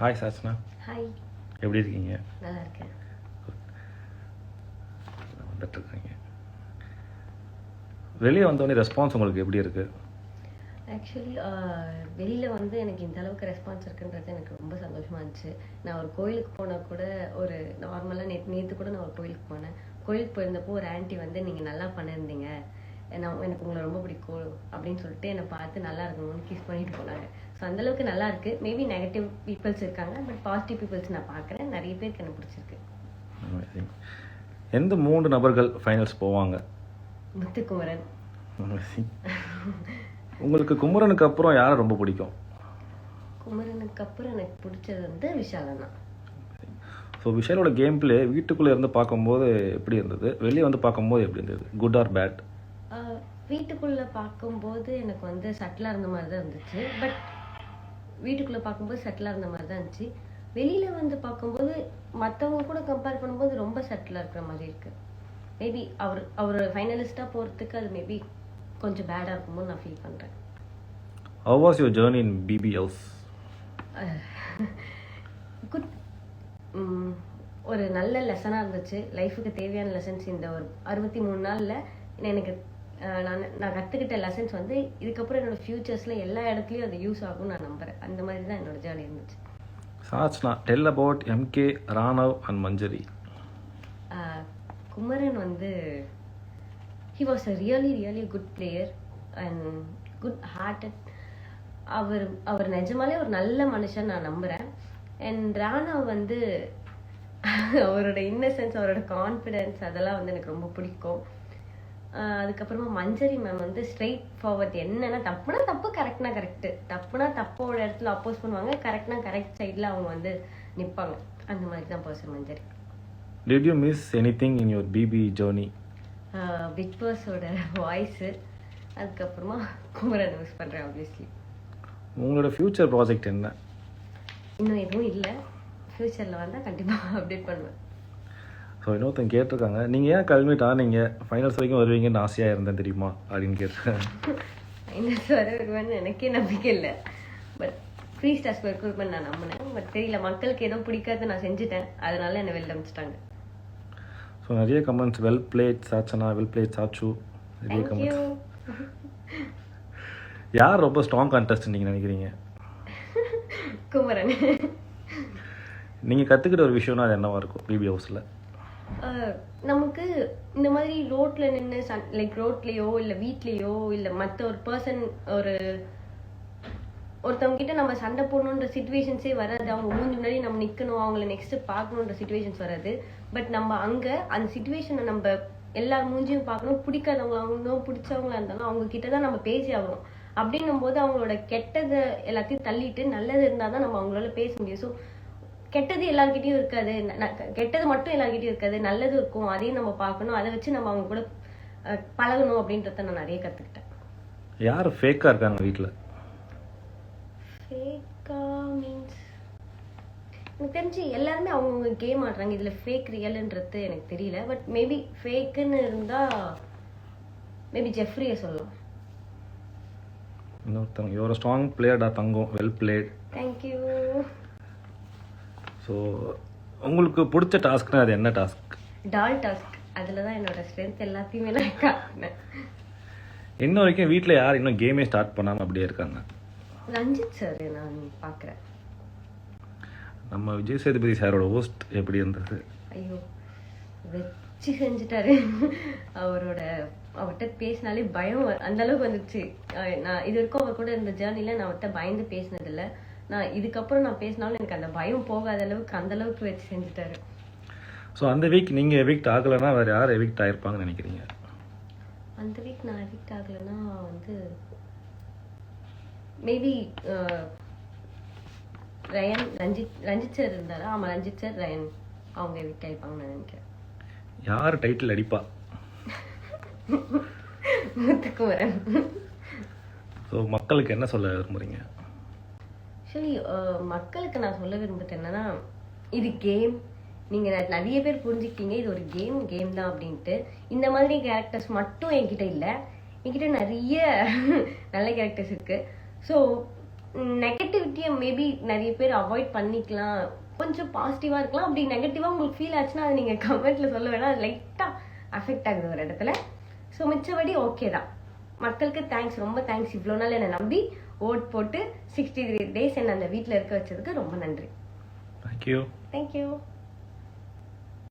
Hi Sachana hi எப்படி இருக்கீங்க? நல்லா இருக்கேன் வந்துட்டு இருக்கீங்க வெளியே வந்தோடனே ரெஸ்பான்ஸ் உங்களுக்கு எப்படி இருக்கு? ஆக்சுவலி வெளியில் வந்து எனக்கு இந்த அளவுக்கு ரெஸ்பான்ஸ் இருக்குன்றது எனக்கு ரொம்ப சந்தோஷமா இருந்துச்சு. நான் ஒரு கோயிலுக்கு போனால் கூட ஒரு நார்மலாக நேற்று நேற்று கூட நான் ஒரு கோயிலுக்கு போனேன். கோயிலுக்கு போயிருந்தப்போ ஒரு ஆன்ட்டி வந்து நீங்கள் நல்லா பண்ணியிருந்தீங்க. நான் எனக்கு உங்களை ரொம்ப பிடிக்கும். அப்படின்னு சொல்லிட்டு என்னை பார்த்து நல்லா இருக்கணும்னு கிஸ் பண்ணிட்டு போனாங்க. ஸோ அந்தளவுக்கு நல்லா இருக்கு மேபி நெகட்டிவ் பீப்புள்ஸ் இருக்காங்க பட் பாசிட்டிவ் பீப்புள்ஸ் நான் பார்க்குறேன் நிறைய பேருக்கு எனக்கு பிடிச்சிருக்கு. எந்த மூன்று நபர்கள் ஃபைனல்ஸ் போவாங்க? முத்துக்குமரன். உங்களுக்கு குமரனுக்கு அப்புறம் யாரை ரொம்ப பிடிக்கும்? குமரனுக்கு அப்புறம் எனக்கு பிடிச்சது வந்து விஷாலண்ணா ஸோ விஷாலோட கேம் பிளே வீட்டுக்குள்ளே இருந்து பார்க்கும்போது எப்படி இருந்தது? வெளியே வந்து பார்க்கும்போது எப்படி இருந்தது? குட் ஆர் பேட் வீட்டுக்குள்ள பார்க்கும்போது எனக்கு வந்து சட்டிலாக இருந்த மாதிரி தான் இருந்துச்சு. பட் வீட்டுக்குள்ள பார்க்கும்போது சட்டிலாக இருந்த மாதிரி தான் இருந்துச்சு. வெளியில வந்து பார்க்கும்போது மற்றவங்க கூட கம்பேர் பண்ணும்போது ரொம்ப சட்டிலாக இருக்கிற மாதிரி இருக்கு. மேபி அவர் அவர் ஃபைனலிஸ்டாக போகிறதுக்கு அது மேபி கொஞ்சம் பேடாக இருக்குமோ நான் ஃபீல் பண்ணுறேன் how was your journey in BB house good ஒரு நல்ல லெசனாக இருந்துச்சு. லைஃபுக்கு தேவையான லெசன்ஸ் இந்த ஒரு அறுபத்தி மூணு நாளில் எனக்கு நான் நான் கற்றுக்கிட்ட லெசன்ஸ் வந்து இதுக்கப்புறம் என்னோட ஃப்யூச்சர்ஸில் எல்லா இடத்துலையும் அது யூஸ் ஆகும்னு நான் நம்புகிறேன் அந்த மாதிரி தான் என்னோட ஜேர்னி இருந்துச்சு. Sachana tell about MK Raanav and Manjari Kumaran வந்து he was a really really good player and good hearted அவர் அவர் நிஜமாலே ஒரு நல்ல மனுஷன் நான் நம்புகிறேன் அண்ட் ராணா வந்து அவரோட இன்னசென்ஸ் அவரோட கான்ஃபிடென்ஸ் அதெல்லாம் வந்து எனக்கு ரொம்ப பிடிக்கும். அதுக்கப்புறமா மஞ்சரி மேம் வந்து ஸ்ட்ரெயிட் ஃபார்வர்ட் என்னன்னா தப்புனா தப்பு கரெக்ட்னா கரெக்ட் தப்புனா தப்போட இடத்துல அப்போஸ் பண்ணுவாங்க கரெக்ட்னா கரெக்ட் சைடில் அவங்க வந்து நிற்பாங்க அந்த மாதிரி தான் person Manjari did you miss anything in your BB journey big பாஸோட voice அதுக்கப்புறமா குமரன் யூஸ் பண்ணுறேன் ஆப்வியஸ்லி உங்களோட ஃப்யூச்சர் ப்ராஜெக்ட் என்ன? இன்னும் எதுவும் இல்லை. ஃப்யூச்சரில் வந்தால் கண்டிப்பாக அப்டேட் பண்ணுவேன். ஸோ இன்னொருத்தன் கேட்டிருக்காங்க நீங்கள் ஏன் கல்மிட் ஆனீங்க ஃபைனல்ஸ் வரைக்கும் வருவீங்கன்னு ஆசையாக இருந்தேன் தெரியுமா? அப்படின்னு கேட்டிருக்காங்க. ஃபைனல்ஸ் வர வருவேன்னு எனக்கே நம்பிக்கை இல்லை. பட் ஃப்ரீ ஸ்டார்ஸ் ரெக்ரூட்மெண்ட் நான் நம்பினேன். பட் தெரியல மக்களுக்கு ஏதோ பிடிக்காத நான் செஞ்சுட்டேன். அதனால என்னை வெளில அமிச்சிட்டாங்க. ஸோ நிறைய comments well played Sachana. Well played Sachu. நிறைய கமெண்ட்ஸ் யார் ரொம்ப ஸ்ட்ராங் கண்டஸ்ட் நீங்கள் நினைக்கிறீங்க? குமரன். நீங்கள் கற்றுக்கிட்ட ஒரு விஷயம்னா அது என்னவா இருக்கும்? பிபி ஹவுஸில் நமக்கு இந்த மாதிரி ரோட்ல நின்று சன் லைக் ரோட்லயோ இல்ல வீட்லயோ இல்ல மத்த ஒரு பர்சன் ஒரு ஒருத்தவங்க கிட்ட நம்ம சண்டை போடணுன்ற சுச்சுவேஷன்ஸே வராது. அவங்க மூஞ்சி முன்னாடி நம்ம நிக்கணும் அவங்கள நெக்ஸ்ட் பார்க்கணுன்ற சுச்சுவேஷன்ஸ் வராது. பட் நம்ம அங்க அந்த சுச்சுவேஷனை நம்ம எல்லா மூஞ்சியும் பார்க்கணும். பிடிக்காதவங்க அவங்க பிடிச்சவங்களா இருந்தாலும் அவங்க கிட்ட தான் நம்ம பேசி ஆகணும். அப்படின்னும் போது அவங்களோட கெட்டதை எல்லாத்தையும் தள்ளிட்டு நல்லது இருந்தால் தான் நம்ம அவங்களால பேச முடியும். ஸோ கெட்டது எல்லார்கிட்டயும் இருக்காது. கெட்டது மட்டும் எல்லார்கிட்டயும் இருக்காது. நல்லது இருக்கும். அதையும் நம்ம பார்க்கணும். அதை வச்சு நம்ம அவங்க கூட பழகணும் அப்படின்றத நான் நிறைய கத்துக்கிட்டேன். யார் ஃபேக்காக இருக்காங்க வீட்டில் ஃபேக்கா மீன்ஸ் எனக்கு தெரிஞ்சு எல்லாருமே அவங்கவுங்க கேம் ஆடுறாங்க. இதுல ஃபேக் ரியல்ன்றது எனக்கு தெரியல. பட் மேபி ஃபேக்குன்னு இருந்தா மேபி ஜெஃப்ரியை சொல்லலாம். இன்னொருத்தவங்க யோர் ஸ்ட்ராங் பிளேயர்டா தங்கம். Well played thank you so உங்களுக்கு பிடிச்ச டாஸ்க்னா அது என்ன டாஸ்க் டால் டாஸ்க் அதுல தான் என்னோட ஸ்ட்ரென்த் எல்லாத்தையுமே நான் காட்டினேன். இன்ன வரைக்கும் வீட்டில் யார் இன்னும் கேமே ஸ்டார்ட் பண்ணாமல் அப்படியே இருக்காங்க? ரஞ்சித் சார் நான் பார்க்குறேன் நம்ம விஜய் சேதுபதி சாரோட ஹோஸ்ட் எப்படி இருந்தது? ஐயோ வச்சு செஞ்சுட்டாரு அவரோட அவர்கிட்ட பேசினாலே பயம் அந்த அளவுக்கு வந்துச்சு. நான் இது வரைக்கும் அவர் கூட இருந்த ஜேர்னில நான் அவர்கிட்ட பயந்து பேசினதில்ல. நான் இதுக்கப்புறம் நான் பேசினாலும் எனக்கு அந்த பயம் போகாத அளவுக்கு அந்த அளவுக்கு வச்சு செஞ்சுட்டாரு. ஸோ அந்த வீக் நீங்கள் எவிக்ட் ஆகலைன்னா வேறு யார் எவிக்ட் ஆகிருப்பாங்கன்னு நினைக்கிறீங்க? அந்த வீக் நான் அடிக்ட் ஆகலைன்னா வந்து maybe Ryan Ranjith Ranjith sir இருந்தாரா? ஆமாம் ரஞ்சித் சார் ரயன். அவங்க எவிக்ட் ஆயிருப்பாங்கன்னு நான் நினைக்கிறேன். யார் டைட்டில் அடிப்பா? முத்துக்குமரன். ஸோ மக்களுக்கு என்ன சொல்ல விரும்புறீங்க? ஆக்சுவலி uh, மக்களுக்கு நான் சொல்ல விரும்புறது என்னன்னா இது கேம் நீங்க நிறைய பேர் புரிஞ்சுக்கிட்டீங்க இது ஒரு கேம் கேம் தான் அப்படின்ட்டு. இந்த மாதிரி கேரக்டர்ஸ் மட்டும் என்கிட்ட இல்லை. என்கிட்ட நிறைய நல்ல கேரக்டர்ஸ் இருக்கு. ஸோ நெகட்டிவிட்டியை மேபி நிறைய பேர் அவாய்ட் பண்ணிக்கலாம். கொஞ்சம் பாசிட்டிவாக இருக்கலாம். அப்படி நெகட்டிவாக உங்களுக்கு ஃபீல் ஆச்சுன்னா அதை நீங்கள் கமெண்ட்டில் சொல்ல வேணாம். அது லைட்டாக அஃபெக்ட் ஆகுது ஒரு இடத்துல. ஸோ மிச்சபடி ஓகே தான். மக்களுக்கு தேங்க்ஸ் ரொம்ப தேங்க்ஸ் இவ்வளோ நாள் என்னை நம்பி ஓட் போட்டு சிக்ஸ்டி த்ரீ டேஸ் என்னை அந்த வீட்டில் இருக்க வச்சதுக்கு ரொம்ப நன்றி. Thank you thank you